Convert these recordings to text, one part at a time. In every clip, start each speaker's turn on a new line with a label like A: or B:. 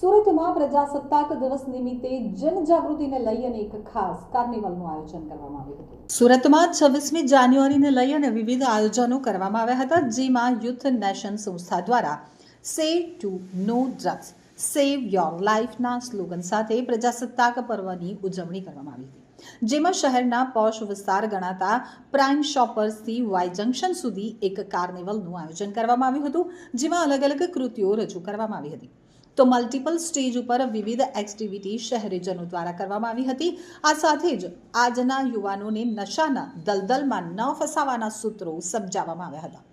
A: સુરતમાં પ્રજાસત્તાક દિવસ નિમિત્તે જનજાગૃતિને લઈ અને એક ખાસ કાર્નિવલનું આયોજન કરવામાં આવ્યું હતું. સુરતમાં છવ્વીસમી જાન્યુઆરીને લઈ અને વિવિધ આયોજનો કરવામાં આવ્યા હતા, જેમાં યુથ નેશન સંસ્થા દ્વારા save to no drugs, save your લાઈફના slogan સાથે પ્રજાસત્તાક પર્વની ઉજવણી કરવામાં આવી હતી. જેમાં શહેરના પોશ વિસ્તાર ગણાતા પ્રાઇમ શોપર્સથી વાય જંકશન સુધી એક કાર્નિવલનું આયોજન કરવામાં આવ્યું હતું, જેમાં અલગ અલગ કૃતિઓ રજૂ કરવામાં આવી હતી. તો મલ્ટિપલ સ્ટેજ ઉપર વિવિધ એક્ટિવિટી શહેરીજનો દ્વારા કરવામાં આવી હતી. આ સાથે જ આજના યુવાનોને નશાના દલદલમાં ન ફસાવાના સૂત્રો સમજાવવામાં આવ્યા હતા.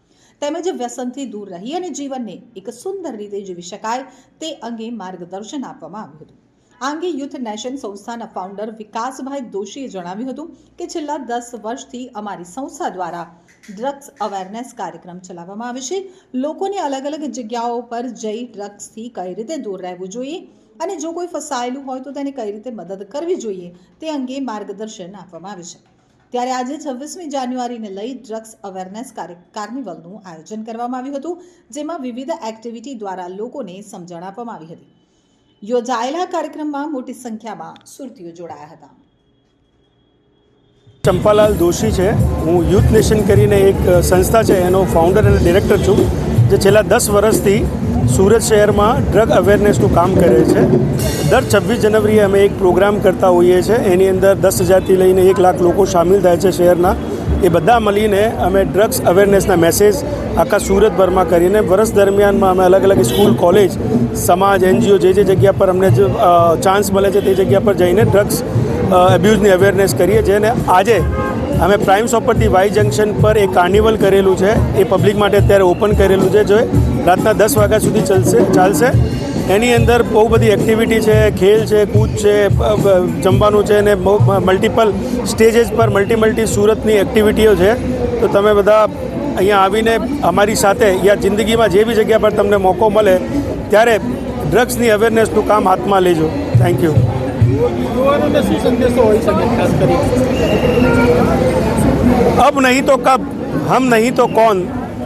A: તેમજ વ્યસનથી દૂર રહી અને જીવનને એક સુંદર રીતે જીવી શકાય તે અંગે માર્ગદર્શન આપવામાં આવ્યું હતું. આ અંગે યુથ નેશન સંસ્થાના ફાઉન્ડર વિકાસભાઈ દોશીએ જણાવ્યું હતું કે છેલ્લા દસ વર્ષથી અમારી સંસ્થા દ્વારા ડ્રગ્સ અવેરનેસ કાર્યક્રમ ચલાવવામાં આવે છે. લોકોને અલગ અલગ જગ્યાઓ પર જઈ ડ્રગ્સથી કઈ રીતે દૂર રહેવું જોઈએ અને જો કોઈ ફસાયેલું હોય તો તેને કઈ રીતે મદદ કરવી જોઈએ તે અંગે માર્ગદર્શન આપવામાં આવે છે. ત્યારે આજે છવ્વીસમી જાન્યુઆરીને લઈ ડ્રગ્સ અવેરનેસ કાર્નિવલનું આયોજન કરવામાં આવ્યું હતું, જેમાં વિવિધ એક્ટિવિટી દ્વારા લોકોને સમજણ આપવામાં આવી હતી. યોજાયેલા કાર્યક્રમમાં મોટી સંખ્યામાં સુરતીઓ જોડાયા હતા.
B: ચંપાલાલ દોશી છે. હું યુથ નેશન કરીને એક સંસ્થા છે. એનો ફાઉન્ડર અને ડિરેક્ટર છું. જે છેલ્લા દસ વર્ષથી સુરત શહેરમાં ડ્રગ અવેરનેસનું કામ કરે છે. દર છવ્વીસ જનવરીએ અમે એક પ્રોગ્રામ કરતા હોઈએ છીએ. એની અંદર દસ હજારથી લઈને એક લાખ લોકો સામેલ થાય છે શહેરના. એ બધા મળીને અમે ડ્રગ્સ અવેરનેસના મેસેજ આખા સુરતભરમાં કરીને વર્ષ દરમિયાનમાં અમે અલગ અલગ સ્કૂલ, કોલેજ, સમાજ, એનજીઓ જે જે જગ્યા પર અમને જે ચાન્સ મળે છે તે જગ્યા પર જઈને ડ્રગ્સ એબ્યુઝની અવેરનેસ કરીએ. અને આજે અમે પ્રાઇમ સોપરથી વાય જંકશન પર એક કાર્નિવલ કરેલું છે. એ પબ્લિક માટે અત્યારે ઓપન કરેલું છે. જે રાતના દસ વાગ્યા સુધી ચાલશે ચાલશે. એની અંદર બહુ બધી એક્ટિવિટી છે ખેલ છે કૂદ છે જમવાનું છે અને બહુ મલ્ટિપલ સ્ટેજીસ પર મલ્ટી મલ્ટી સુરતની એક્ટિવિટીઓ છે. તો તમે બધા અહીંયા આવીને અમારી સાથે યા જિંદગીમાં જે બી જગ્યા પર તમને મોકો મળે ત્યારે ડ્રગ્સની અવેરનેસનું કામ હાથમાં લેજો. થેન્ક યુ
C: ખાસ કરી?
B: અબ નહીં તો કબ હમ નહીં તો કોણ?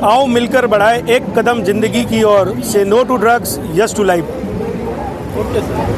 B: आओ मिलकर बढ़ाए एक कदम जिंदगी की ओर से no to drugs yes to life